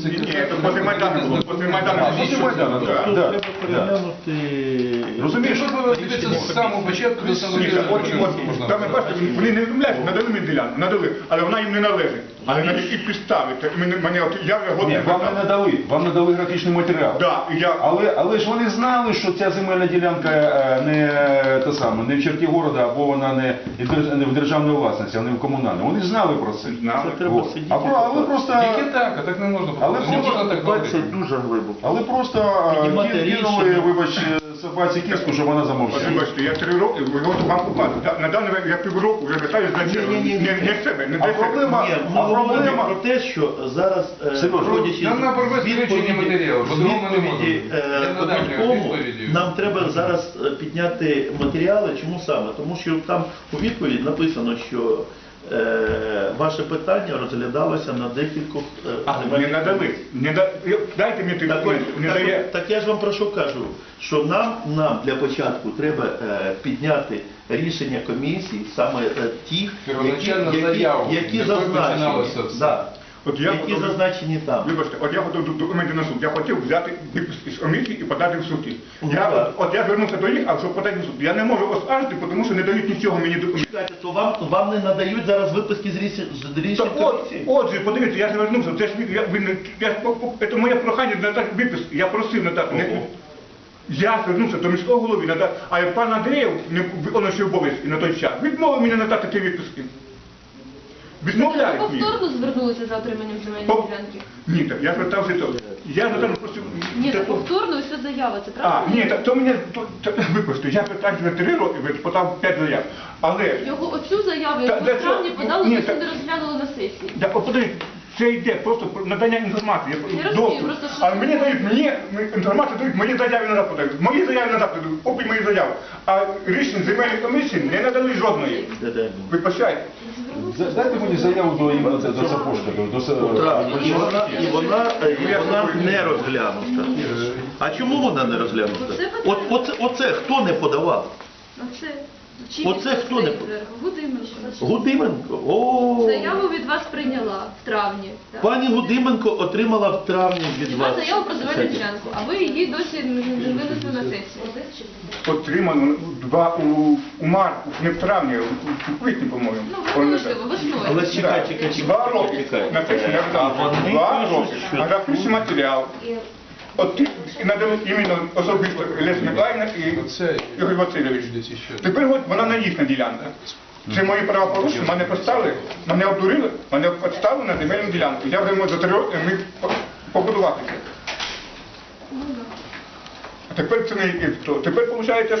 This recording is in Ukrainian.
щоб це... Ні, це після Майдану було, після Майдану. Після Майдану, Так. так. Да. Розумієш? Ви дивитися з самого початку до самого так от, от, там, бачите, вони не відмовляють, надали мені ділянку, надали, але вона їм не належить. Але на які підстави, це мене, мене от, я вже Ні, вам не надали, вам надали графічний матеріал. Да, і я, Але, але ж вони знали, що ця земельна ділянка е, не, е, та саме, не в черті города, або вона не, і держ- не в державній власності, а не в комунальній. Вони знали про це. Знали. Це треба сидіти. А, про- але просто, Тільки так, а так не можна Але просто. Не можна так Копатися говорити. дуже глибоко. але просто е, Піднімати ки- кинули, рішення. вибач, е, собаці кістку, щоб вона от, замовчала. вибачте, я три роки, ви от вам купати. На даний момент я півроку вже звертаюся за Ні, ні, ні, ні. не, не в себе, не А для себе. проблема- Ні, а ми говоримо проблема- про те, що зараз е, Сережа, родячи нам треба з вивчення матеріалу, по-другому не відповіді можна. е, відповіді. нам треба зараз е, підняти матеріали. Чому саме? Тому що там у відповідь написано, що ваше питання розглядалося на декількох е, А, не надали. Не да... Дайте мені Так, Не так, дає. так я ж вам про що кажу, що нам, нам для початку треба е, підняти рішення комісії, саме е, ті, які, які, які зазначені, да, От я які готовий- зазначені там. Вибачте, от я готов до документи на суд. Я хотів взяти випуск із комісії і подати в суд. Ну, Я, от, от я звернувся до них, а щоб подати в суд. Я не можу оскаржити, тому що не дають нічого мені документів. Чекайте, то вам, вам не надають зараз виписки з рішень, з рішень Так от, комісії? отже, подивіться, я звернувся, це ж я, ви не- я, ж по- по- це моє прохання надати випуск. Я просив надати. Не, Ого. я звернувся до міського голови надати, а пан Андрієв, не виконуючи обов'язки на той час, відмовив мені надати ті випуски. Відмовляють мені. повторно звернулися за отриманням земельної Пов- ділянки? Ні, так я звертався то. Я звертався просто. Ні, Та- так повторно ця заява, це А, правда? ні, так то мене, то, то, вибачте, я питав вже три роки, ви подав п'ять заяв. Але, Його оцю заяву, Та- яку в травні подали, Ні, ви не розглянули на сесії. да, от подивіться, це йде просто про надання інформації. Я розумію, доступ. просто А мені дають, мені інформацію дають, мої заяви назад подають. Мої заяви назад подають, обі мої заяви. А рішень земельної комісії не надали жодної. Де-де? Ви прощаєте? За- Дайте мені заяву до, іменно до, до Сапожка, до, до, У травні. І вона, і вона, і вона не не розглянута. А чому вона не розглянута? Оце. От, оце, оце хто не подавав? Оце, Оце хто не- Гудименко. Гудименко. О, Заяву від вас прийняла в травні. так? пані Гудименко отримала в травні від Від вас. вас заяву про земельну ділянку, а ви її досі не не винесли на сесію. Отримано два у, у марку, не в травні, у, у квітні, по-моєму. Ну, ви можливо, весною. Але чекай, чекай, Два роки. чекай. На те, я А вони Два роки. що А графічний матеріал. От ти і надали іменно особисто Леся Миколаївна і Ігор Васильович. Тепер от вона не їхня ділянка. Це мої правопорушення, мене поставили, мене обдурили, мене поставили на земельну ділянку. Я вже можу за три роки міг побудуватися. А тепер це не є то. Тепер виходить, що